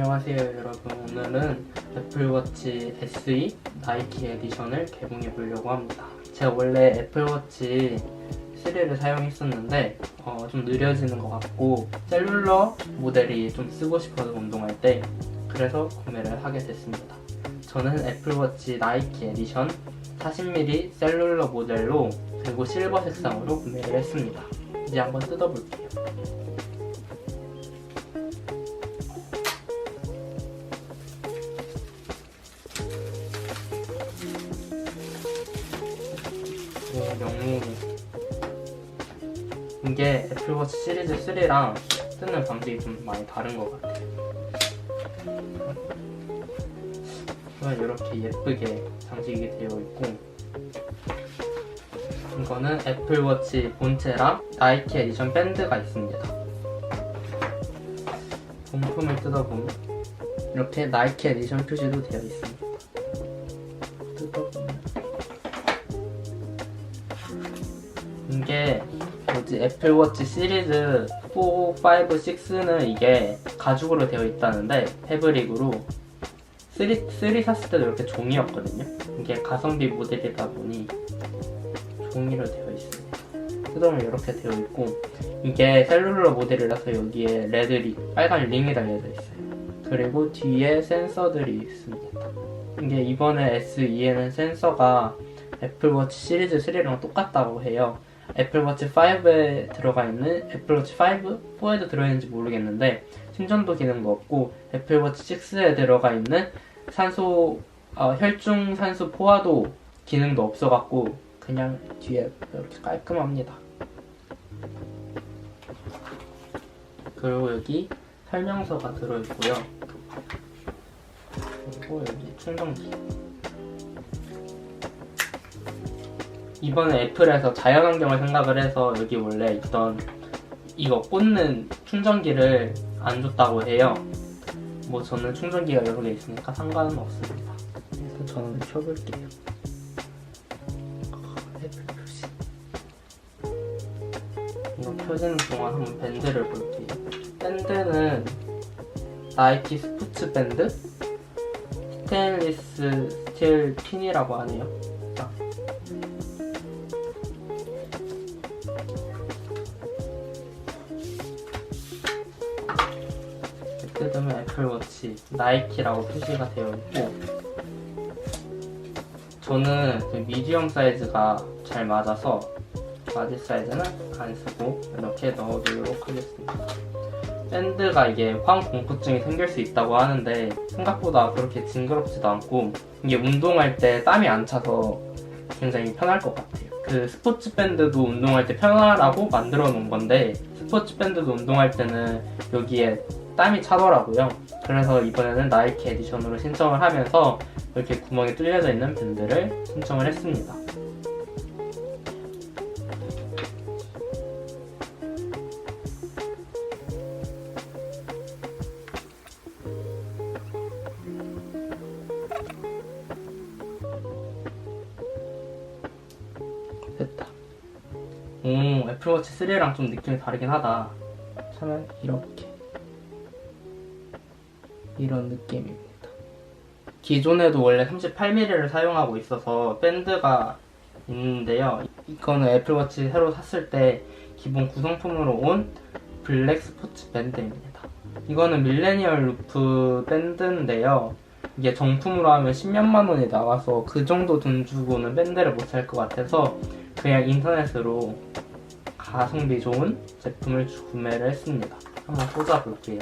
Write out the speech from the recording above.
안녕하세요 여러분 오늘은 애플워치 SE 나이키 에디션을 개봉해 보려고 합니다. 제가 원래 애플워치 3를 사용했었는데 어, 좀 느려지는 것 같고 셀룰러 모델이 좀 쓰고 싶어서 운동할 때 그래서 구매를 하게 됐습니다. 저는 애플워치 나이키 에디션 40mm 셀룰러 모델로 그리고 실버 색상으로 구매를 했습니다. 이제 한번 뜯어볼게요 네, 명무 이게 애플워치 시리즈 3랑 뜯는 방식이 좀 많이 다른 것 같아요. 이렇게 예쁘게 장식이 되어 있고 이거는 애플워치 본체랑 나이키 에디션 밴드가 있습니다. 본품을 뜯어보면 이렇게 나이키 에디션 표시도 되어 있습니다. 뭐지 애플워치 시리즈 4, 5, 6는 이게 가죽으로 되어 있다는데 패브릭으로 3, 3 샀을 때도 이렇게 종이였거든요. 이게 가성비 모델이다 보니 종이로 되어 있습니다. 뜯으면 이렇게 되어 있고 이게 셀룰러 모델이라서 여기에 레드 빨간 링이 달려져 있어요. 그리고 뒤에 센서들이 있습니다. 이게 이번에 SE에는 센서가 애플워치 시리즈 3랑 똑같다고 해요 애플워치 5에 들어가 있는 애플워치 5? 4에도 들어있는지 모르겠는데 심전도 기능도 없고 애플워치 6에 들어가 있는 산소 어, 혈중 산소 포화도 기능도 없어갖고 그냥 뒤에 이렇게 깔끔합니다. 그리고 여기 설명서가 들어있고요. 그리고 여기 충전기. 이번에 애플에서 자연환경을 생각을 해서 여기 원래 있던 이거 꽂는 충전기를 안 줬다고 해요. 뭐 저는 충전기가 여러 개 있으니까 상관은 없습니다. 그래서 저는 켜볼게요. 애플 표시. 이거 켜지는 동안 한번 밴드를 볼게요. 밴드는 나이키 스포츠 밴드? 스테인리스 스틸 핀이라고 하네요. 애플워치 나이키라고 표시가 되어 있고 저는 그 미디엄 사이즈가 잘 맞아서 바지 사이즈는 안 쓰고 이렇게 넣어두도록 하겠습니다. 밴드가 이게 황 공포증이 생길 수 있다고 하는데 생각보다 그렇게 징그럽지도 않고 이게 운동할 때 땀이 안 차서 굉장히 편할 것 같아요. 그 스포츠 밴드도 운동할 때 편하라고 만들어 놓은 건데 스포츠 밴드도 운동할 때는 여기에 땀이 차더라고요. 그래서 이번에는 나이키 에디션으로 신청을 하면서 이렇게 구멍이 뚫려져 있는 밴드를 신청을 했습니다. 됐다. 오, 애플워치 3랑 좀 느낌이 다르긴 하다. 차면 이렇게. 이런 느낌입니다. 기존에도 원래 38mm를 사용하고 있어서 밴드가 있는데요. 이거는 애플워치 새로 샀을 때 기본 구성품으로 온 블랙 스포츠 밴드입니다. 이거는 밀레니얼 루프 밴드인데요. 이게 정품으로 하면 10몇만 원이 나와서 그 정도 돈 주고는 밴드를 못 살 것 같아서 그냥 인터넷으로 가성비 좋은 제품을 구매를 했습니다. 한번 꽂아볼게요.